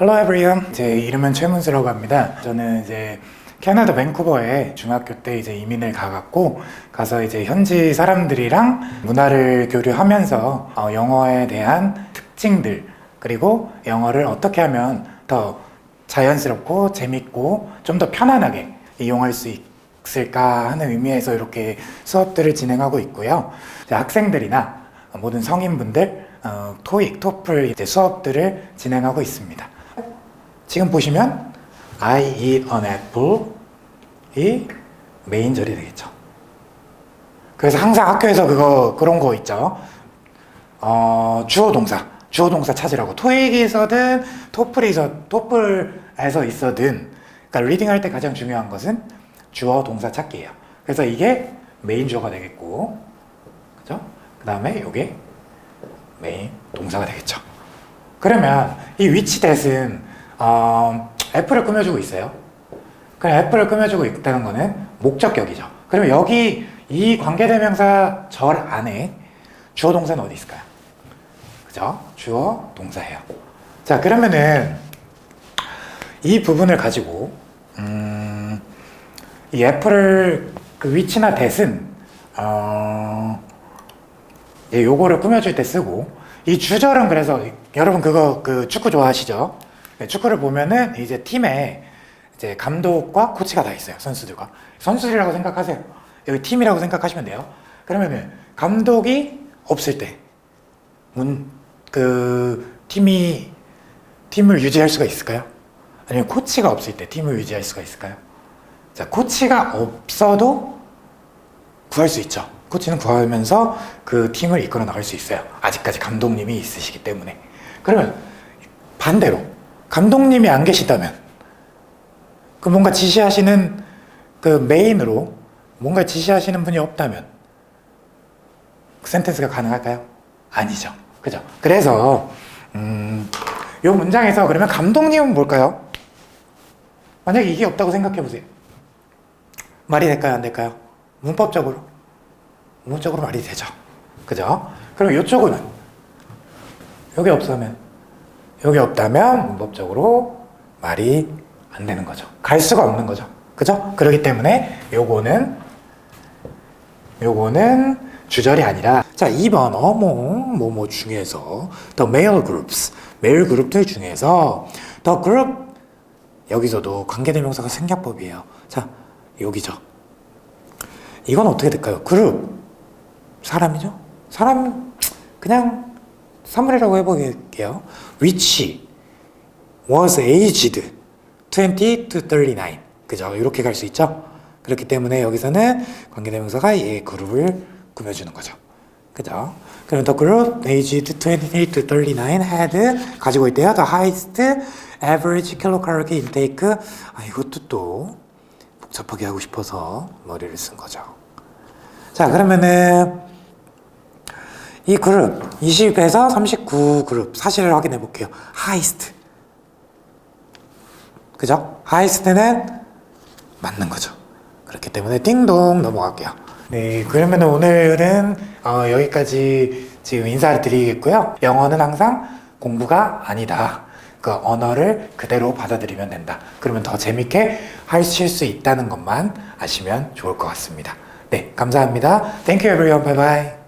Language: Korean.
Hello everyone. 제 이름은 최문수라고 합니다. 저는 이제 캐나다 밴쿠버에 중학교 때 이제 이민을 가갖고 가서 이제 현지 사람들이랑 문화를 교류하면서 어, 영어에 대한 특징들 그리고 영어를 어떻게 하면 더 자연스럽고 재밌고 좀 더 편안하게 이용할 수 있을까 하는 의미에서 이렇게 수업들을 진행하고 있고요. 학생들이나 모든 성인분들 어, 토익, 토플 이제 수업들을 진행하고 있습니다. 지금 보시면 I eat an apple 이 메인 절이 되겠죠. 그래서 항상 학교에서 그거 그런 거 있죠. 어, 주어 동사, 주어 동사 찾으라고 토익에서든 토플에서 토플에서 있어든 그러니까 리딩 할 때 가장 중요한 것은 주어 동사 찾기예요. 그래서 이게 메인 주어가 되겠고, 그죠? 그 다음에 이게 메인 동사가 되겠죠. 그러면 이 위치 대은 어, 애플을 꾸며주고 있어요. 그럼 애플을 꾸며주고 있다는 거는 목적격이죠. 그러면 여기 이 관계대명사 절 안에 주어 동사는 어디 있을까요? 그죠? 주어 동사예요. 자 그러면은 이 부분을 가지고 음, 이 애플을 그 위치나 대은 어, 예, 요거를 꾸며줄 때 쓰고 이 주절은 그래서 여러분 그거 그 축구 좋아하시죠? 네, 축구를 보면은 이제 팀에 이제 감독과 코치가 다 있어요 선수들과 선수들이라고 생각하세요 여기 팀이라고 생각하시면 돼요 그러면은 감독이 없을 때 문 그 팀이 팀을 유지할 수가 있을까요? 아니면 코치가 없을 때 팀을 유지할 수가 있을까요? 자 코치가 없어도 구할 수 있죠. 코치는 구하면서 그 팀을 이끌어 나갈 수 있어요. 아직까지 감독님이 있으시기 때문에. 그러면 반대로 감독님이 안 계시다면 그 뭔가 지시하시는 그 메인으로 뭔가 지시하시는 분이 없다면 그 센텐스가 가능할까요? 아니죠. 그죠? 그래서 음, 요 문장에서 그러면 감독님은 뭘까요? 만약에 이게 없다고 생각해 보세요. 말이 될까요? 안 될까요? 문법적으로 문법적으로 말이 되죠. 그죠? 그럼 이쪽은 여기 없으면 여기 없다면 문법적으로 말이 안 되는 거죠. 갈 수가 없는 거죠. 그죠? 그렇기 때문에 요거는 요거는 주절이 아니라 자 2번 어머 뭐뭐 중에서 the male groups 그룹들 중에서 the 여기서도 관계대명사가 생략법이에요. 자 여기죠. 이건 어떻게 될까요? 그룹 사람이죠? 사람 그냥 사물이라고 해보게요. which was aged 20 to 39 그죠? 이렇게 갈 수 있죠? 그렇기 때문에 여기서는 관계대명사가 이 그룹을 꾸며주는 거죠. 그죠? 그럼 the group aged 20 to 39 had 가지고 있대요. the highest average kilocalorie intake 아 이것도 또 복잡하게 하고 싶어서 머리를 쓴 거죠. 자, 그러면은 이 그룹 20에서 39 그룹 사실을 확인해 볼게요. 하이스트. 그죠? 하이스트는 맞는 거죠. 그렇기 때문에 띵동 넘어갈게요. 네, 그러면 오늘은 어, 여기까지 지금 인사를 드리겠고요. 영어는 항상 공부가 아니다. 그 언어를 그대로 받아들이면 된다. 그러면 더 재밌게 하실 수 있다는 것만 아시면 좋을 것 같습니다. 네, 감사합니다. Thank you everyone. Bye bye.